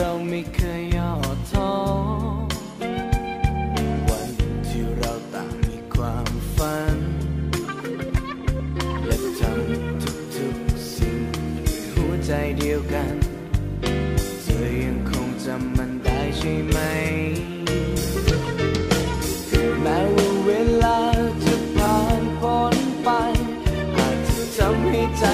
เราไม่เคยย่อท้อวันที่เราต่างมีความฝัน และทำทุกๆสิ่งด้หัวใจเดียวกันเธยังคงจำมันได้ใช่ไหม แม้ว่าเวลาจะผ่านพ้นไป หากจะทำให้ใจ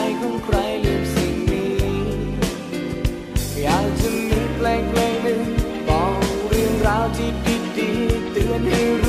ที่ดีๆเตือนให้